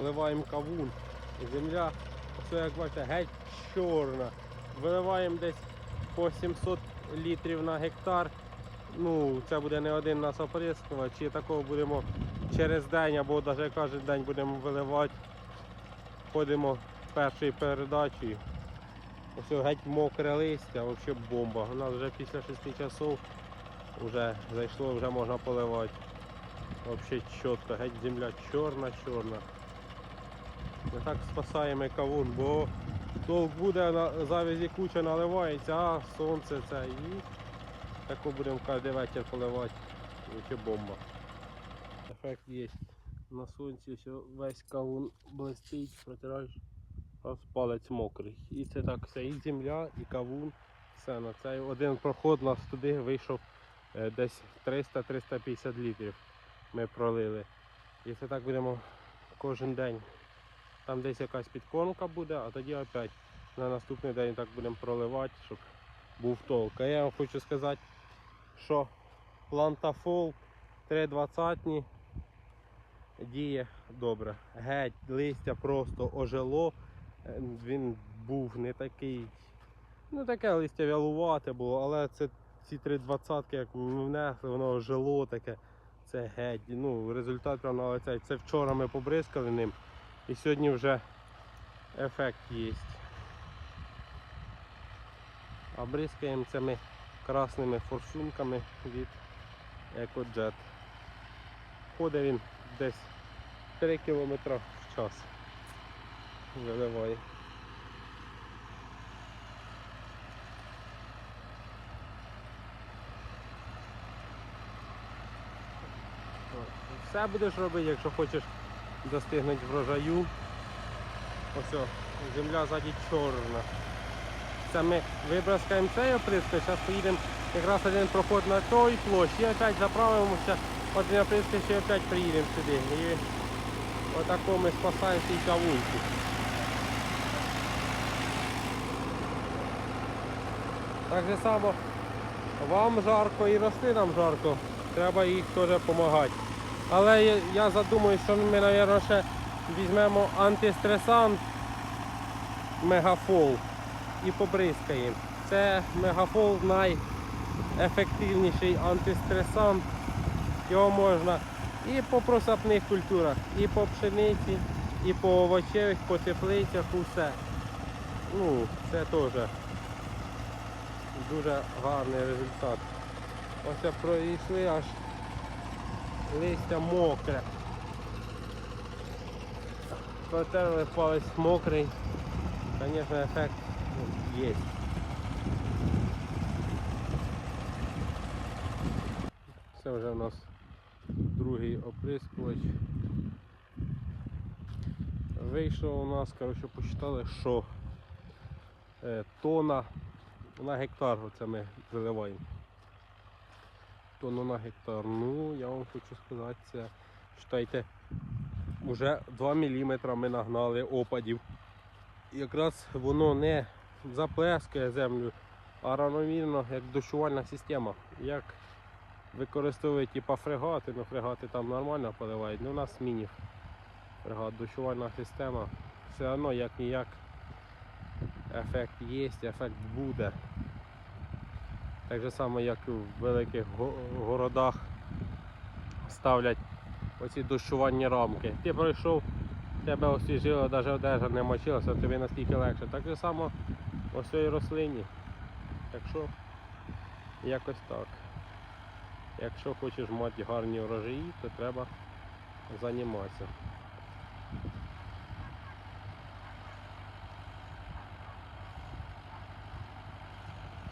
Виливаємо кавун. Земля, ось як бачите, геть чорна. Виливаємо десь по 700 літрів на гектар. Ну, це буде не один нас оприскувач, і такого будемо через день або навіть кожен день будемо виливати. Ходимо першою передачею. Ось геть мокре листя, взагалі бомба. У нас вже після 6 часов вже зайшло, вже можна поливати. Взагалі чітко, геть земля чорна-чорна. Ми так спасаємо кавун, бо толк буде, на завязі куча наливається, а сонце це і таку будемо кожен вечір поливати. Взагалі бомба. Ефект є. На сонці все, весь кавун блистить, протираєш, а палець мокрий. І це так все, і земля, і кавун. Все, на цей один проход нас туди вийшов е, десь 300-350 літрів. Ми пролили. І це так будемо кожен день. Там десь якась підкормка буде, а тоді опять на наступний день так будемо проливати, щоб був толк. А я вам хочу сказати, що плантафол 320 діє добре. Геть, листя просто ожило. Він був не такий. Ну таке листя вялувате було, але це ці 320 як ми внесли, воно ожило таке. Це геть. Ну, результат прямо на лице. Це вчора ми побризкали ним. І сьогодні вже ефект є. А бризкаємо це красними форсунками від EcoJet. Ходить він десь 3 км в час. Виливає. Все будеш робити, якщо хочеш достигнути врожаю. Ось, земля ззаді чорна. Це ми вибраскаємо цей оприскач, зараз поїдемо якраз один проход на той площі і опять заправимося, один оприскач і опять приїдемо сюди. І отако ми спасаємо цей кавунчик. Так же само вам жарко і рослинам жарко, треба їх теж допомагати. Але я- задумую, що ми, мабуть, ще візьмемо антистресант мегафол і побризкаємо. Це мегафол найефективніший антистресант. Його можна і по просапних культурах, і по пшениці, і по овочевих, по теплицях, усе. Ну, це теж дуже гарний результат. Ось пройшли аж листя мокре. Протерли палець мокрий. Звісно, ефект є. Це вже у нас другий оприскувач. Вийшов у нас, коротше, посчитали, що е, тона на гектар оце ми заливаємо. Тонну на гектар. Ну, я вам хочу сказати, це вважайте, вже 2 мм ми нагнали опадів. Якраз воно не заплескає землю, а равномірно як дощувальна система. Як використовують типа фрегати, ну фрегати там нормально поливають, ну у нас міні фрегат, дощувальна система. Все одно як ніяк ефект є, ефект буде. Так же само, як і в великих городах ставлять оці дощувальні рамки. Ти пройшов, тебе освіжило, навіть одежа не мочилася, тобі настільки легше. Так же само ось цій рослині. Так що якось так. Якщо хочеш мати гарні урожаї, то треба займатися.